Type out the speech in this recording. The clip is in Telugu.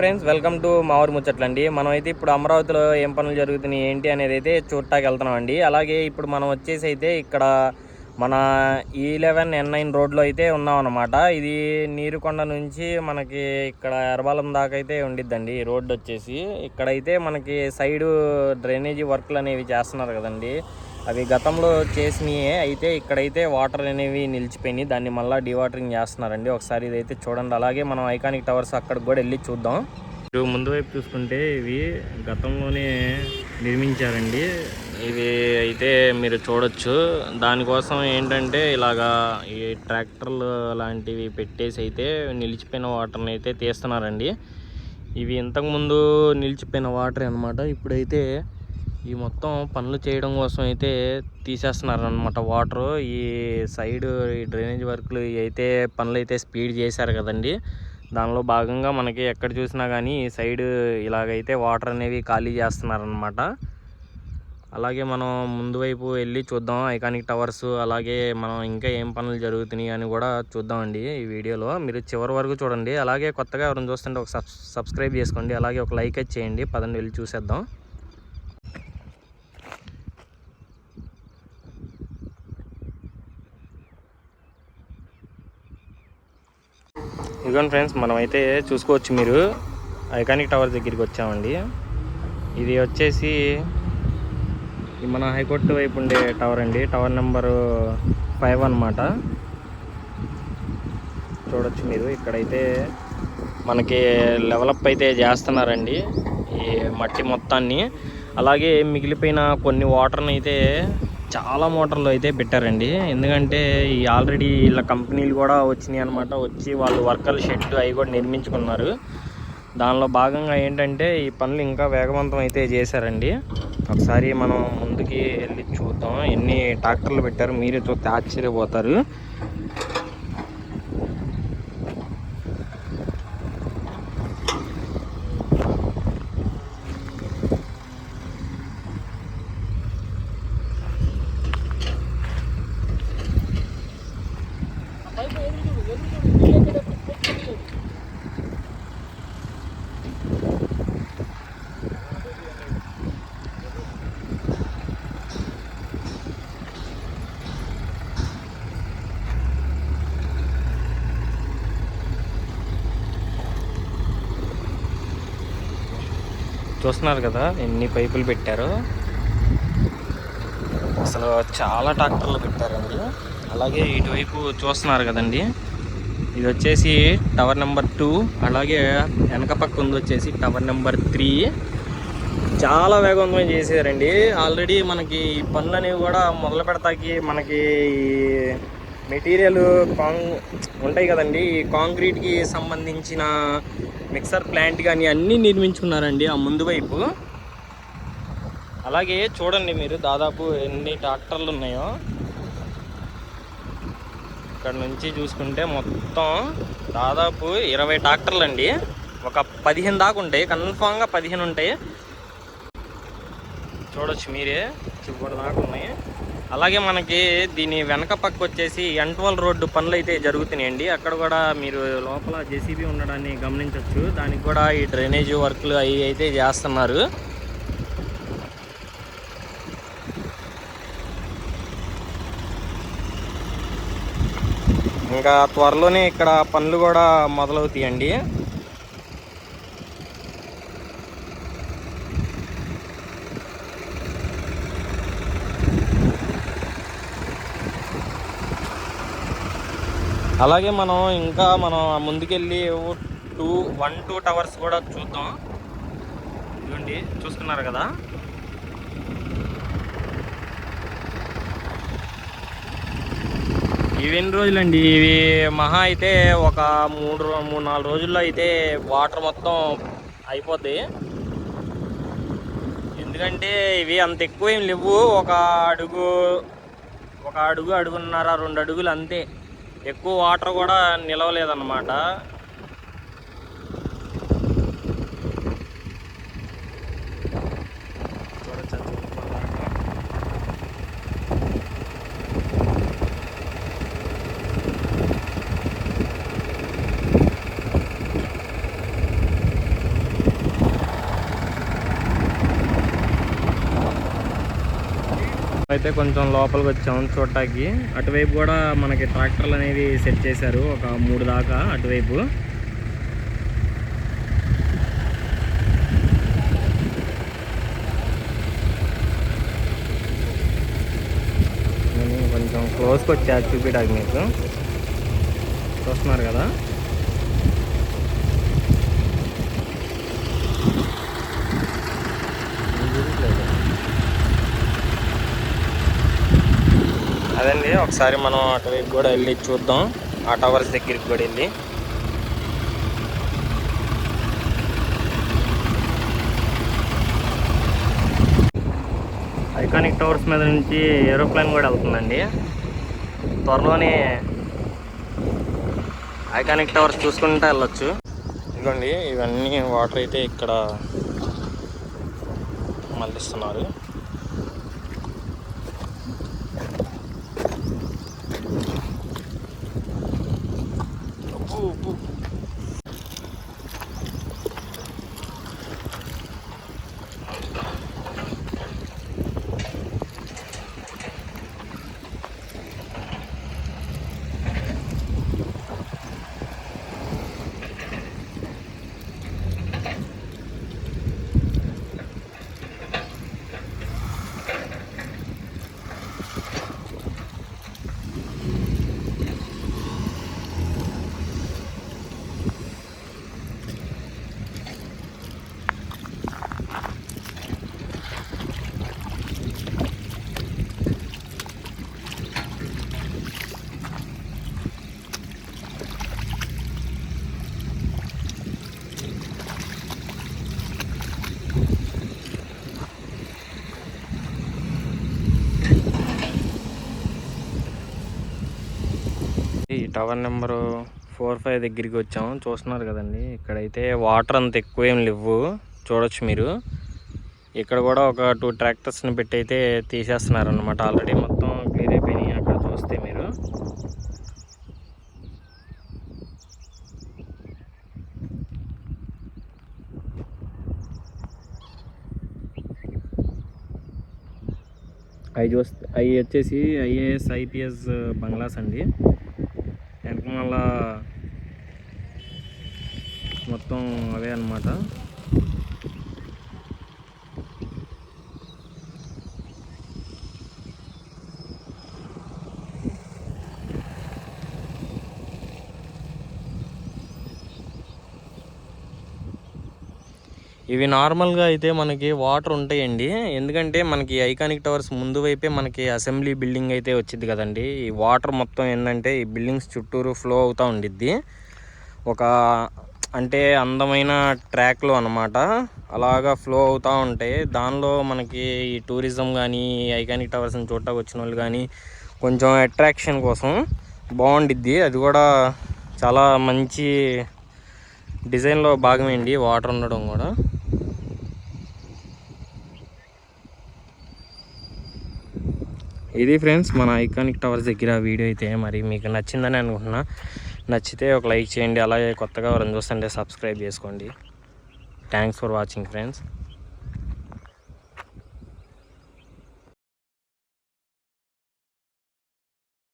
ఫ్రెండ్స్ వెల్కమ్ టు మా ఊరు ముచ్చట్లండి. మనం అయితే ఇప్పుడు అమరావతిలో ఏం పనులు జరుగుతున్నాయి ఏంటి అనేది అయితే చూడటానికి వెళ్తున్నాం అండి అలాగే ఇప్పుడు మనం వచ్చేసి అయితే ఇక్కడ మన ఈ లెవెన్ ఎన్ నైన్ రోడ్లో అయితే ఉన్నాం అనమాట ఇది నీరుకొండ నుంచి మనకి ఇక్కడ ఎర్రబాలెం దాకా అయితే ఉండిద్దండి ఈ రోడ్డు వచ్చేసి. ఇక్కడైతే మనకి సైడు డ్రైనేజీ వర్క్లు అనేవి చేస్తున్నారు కదండి. అవి గతంలో చేసినయే అయితే ఇక్కడైతే వాటర్ అనేవి నిలిచిపోయినాయి. దాన్ని మళ్ళీ డివాటరింగ్ చేస్తున్నారండి. ఒకసారి ఇదైతే చూడండి. అలాగే మనం ఐకానిక్ టవర్స్ అక్కడికి కూడా వెళ్ళి చూద్దాం. మీరు ముందు వైపు చూసుకుంటే ఇవి గతంలోనే నిర్మించారండి. ఇవి అయితే మీరు చూడొచ్చు. దానికోసం ఏంటంటే ఇలాగా ఈ ట్రాక్టర్లు లాంటివి పెట్టేసి అయితే నిలిచిపోయిన వాటర్ని అయితే తీస్తున్నారండి. ఇవి ఇంతకుముందు నిలిచిపోయిన వాటర్ అన్నమాట. ఇప్పుడైతే ఈ మొత్తం పనులు చేయడం కోసం అయితే తీసేస్తున్నారనమాట వాటరు. ఈ సైడ్ ఈ డ్రైనేజ్ వర్క్లు అయితే పనులు అయితే స్పీడ్ చేశారు కదండి. దానిలో భాగంగా మనకి ఎక్కడ చూసినా కానీ ఈ సైడ్ ఇలాగైతే వాటర్ అనేవి ఖాళీ చేస్తున్నారనమాట అలాగే మనం ముందు వైపు వెళ్ళి చూద్దాం. ఐకానిక్ టవర్స్ అలాగే మనం ఇంకా ఏం పనులు జరుగుతున్నాయి అని కూడా చూద్దామండి ఈ వీడియోలో. మీరు చివరి వరకు చూడండి. అలాగే కొత్తగా ఎవరైనా చూస్తుంటే ఒక సబ్ సబ్స్క్రైబ్ చేసుకోండి. అలాగే ఒక లైక్ చేయండి. పదండి వెళ్ళి చూసేద్దాం. ఇదిగోండి ఫ్రెండ్స్ మనమైతే చూసుకోవచ్చు మీరు. ఐకానిక్ టవర్ దగ్గరికి వచ్చామండి. ఇది వచ్చేసి మన హైకోర్టు వైపు ఉండే టవర్ అండి. టవర్ నెంబరు ఫైవ్ అన్నమాట. చూడొచ్చు మీరు. ఇక్కడైతే మనకి లెవలప్ అయితే చేస్తున్నారండి ఈ మట్టి మొత్తాన్ని. అలాగే మిగిలిపోయిన కొన్ని వాటర్ని అయితే చాలా మోటార్లు అయితే పెట్టారండి. ఎందుకంటే ఈ ఆల్రెడీ ఇలా కంపెనీలు కూడా వచ్చినాయి అనమాట వచ్చి వాళ్ళు వర్కర్లు షెడ్ అవి కూడా నిర్మించుకున్నారు. దానిలో భాగంగా ఏంటంటే ఈ పనులు ఇంకా వేగవంతం అయితే చేశారండి. ఒకసారి మనం ముందుకి వెళ్ళి చూద్దాం. ఎన్ని ట్రాక్టర్లు పెట్టారు మీరే చూస్తే ఆశ్చర్యపోతారు. చూస్తున్నారు కదా ఎన్ని పైపులు పెట్టారో. అసలు చాలా ట్రాక్టర్లు పెట్టారండి అలాగే ఇటువైపు చూస్తున్నారు కదండి. ఇది వచ్చేసి టవర్ నెంబర్ టూ అలాగే వెనక పక్క ఉంది వచ్చేసి టవర్ నెంబర్ త్రీ. చాలా వేగవంతం చేశారండి ఆల్రెడీ మనకి ఈ పనులు అనేవి కూడా మొదలు పెడతాకి మనకి మెటీరియల్ కాంగ్ ఉంటాయి కదండి. ఈ కాంక్రీట్కి సంబంధించిన మిక్సర్ ప్లాంట్ కానీ అన్నీ నిర్మించుకున్నారండి ఆ ముందు వైపు. అలాగే చూడండి మీరు దాదాపు ఎన్ని ట్రాక్టర్లు ఉన్నాయో. ఇక్కడ నుంచి చూసుకుంటే మొత్తం దాదాపు ఇరవై ట్రాక్టర్లు అండి ఒక పదిహేను దాకా ఉంటాయి కన్ఫామ్గా పదిహేను ఉంటాయి. చూడొచ్చు మీరే చివరి దాకా ఉన్నాయి. అలాగే మనకి దీని వెనక పక్క వచ్చేసి ఎంట్వల్ రోడ్డు పనులు అయితే జరుగుతున్నాయండి. అక్కడ కూడా మీరు లోపల జేసీబీ ఉండడాన్ని గమనించవచ్చు దానికి కూడా ఈ డ్రైనేజ్ వర్క్లు అవి అయితే చేస్తున్నారు. ఇంకా త్వరలోనే ఇక్కడ పనులు కూడా మొదలవుతాయండి. అలాగే మనం ఇంకా మనం ముందుకెళ్ళి టూ వన్ టూ టవర్స్ కూడా చూద్దాం. ఇవ్వండి చూస్తున్నారు కదా? ఇవి ఎన్ని రోజులండి? ఇవి మహా అయితే ఒక మూడు మూడు నాలుగు రోజుల్లో అయితే వాటర్ మొత్తం అయిపోద్ది. ఎందుకంటే ఇవి అంత ఎక్కువ ఏం లేవు. ఒక అడుగు ఒక అడుగు అడుగున్నర రెండు అడుగులు అంతే. ఎక్కువ వాటర్ కూడా నిలవలేదన్నమాట. అయితే కొంచెం లోపలికి వచ్చాము చూడటానికి అటువైపు కూడా మనకి ట్రాక్టర్లు అనేవి సెట్ చేశారు. ఒక మూడు దాకా అటువైపు. కొంచెం క్లోజ్కి వచ్చా చూపించడానికి మీకు. చూస్తున్నారు కదా? ఒకసారి మనం అటువైపు కూడా వెళ్ళి చూద్దాం. ఆ టవర్స్ దగ్గరికి కూడా వెళ్ళి. ఐకానిక్ టవర్స్ మీద నుంచి ఏరోప్లేన్ కూడా వెళ్తుందండి. త్వరలోనే ఐకానిక్ టవర్స్ చూసుకుంటూ వెళ్ళొచ్చు. ఇదిగోండి ఇవన్నీ వాటర్ అయితే ఇక్కడ మళ్ళిస్తున్నారు. టవర్ నెంబరు ఫోర్ ఫైవ్ దగ్గరికి వచ్చాము. చూస్తున్నారు కదండి. ఇక్కడైతే వాటర్ అంత ఎక్కువ ఏం లేవు. చూడొచ్చు మీరు. ఇక్కడ కూడా ఒక టూ ట్రాక్టర్స్ని పెట్టి అయితే తీసేస్తున్నారు అనమాట ఆల్రెడీ మొత్తం క్లియర్ అయిపోయినాయి అక్కడ చూస్తే మీరు. అవి చూస్తే అవి వచ్చేసి ఐఏఎస్ ఐపీఎస్ బంగ్లాస్ అండి. మళ్ళా మొత్తం అవే అన్నమాట. ఇవి నార్మల్గా అయితే మనకి వాటర్ ఉంటాయండి. ఎందుకంటే మనకి ఐకానిక్ టవర్స్ ముందు వైపే మనకి అసెంబ్లీ బిల్డింగ్ అయితే వచ్చింది కదండి. ఈ వాటర్ మొత్తం ఏంటంటే ఈ బిల్డింగ్స్ చుట్టూరు ఫ్లో అవుతూ ఉండిద్ది. ఒక అంటే అందమైన ట్రాక్లో అనమాట అలాగా ఫ్లో అవుతూ ఉంటాయి. దానిలో మనకి ఈ టూరిజం కానీ ఐకానిక్ టవర్స్ని చూడటానికి వచ్చిన వాళ్ళు కానీ కొంచెం అట్రాక్షన్ కోసం బాగుండిద్ది. అది కూడా చాలా మంచి డిజైన్లో భాగమేంటి వాటర్ ఉండడం కూడా. ఇది ఫ్రెండ్స్ మన ఐకానిక్ టవర్స్ దగ్గర వీడియో అయితే మరి మీకు నచ్చిందని అనుకుంటున్నా. నచ్చితే ఒక లైక్ చేయండి అలాగే కొత్తగా ఎవరైనా చూస్తుంటే సబ్స్క్రైబ్ చేసుకోండి. Thanks for watching friends